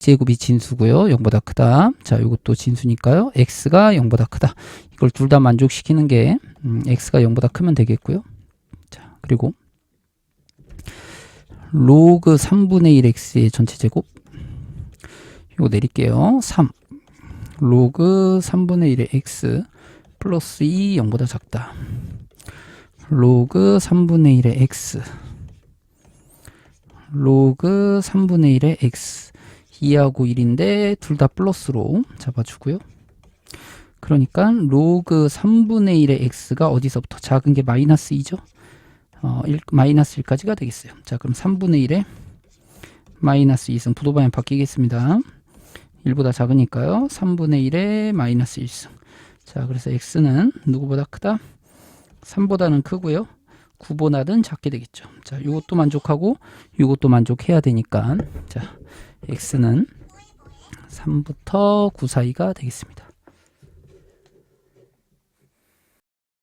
제곱이 진수고요. 0보다 크다. 자, 이것도 진수니까요. x가 0보다 크다. 이걸 둘 다 만족시키는 게 음, x가 0보다 크면 되겠고요. 자, 그리고 로그 3분의 1x의 전체 제곱 이거 내릴게요. 3 로그 3분의 1의 x 플러스 2 0보다 작다. 로그 3분의 1의 x 로그 3분의 1의 x 2하고 1인데 둘 다 플러스로 잡아주고요. 그러니까 로그 3분의 1의 x가 어디서부터 작은 게 마이너스 2죠. 어, 1, 마이너스 1까지가 되겠어요. 자, 그럼 3분의 1에 마이너스 2승 부도방향 바뀌겠습니다. 1보다 작으니까요. 3분의 1에 마이너스 1승. 자, 그래서 x는 누구보다 크다? 3보다는 크고요. 9보다는 작게 되겠죠. 자, 이것도 만족하고 이것도 만족해야 되니까 자, x는 3부터 9 사이가 되겠습니다.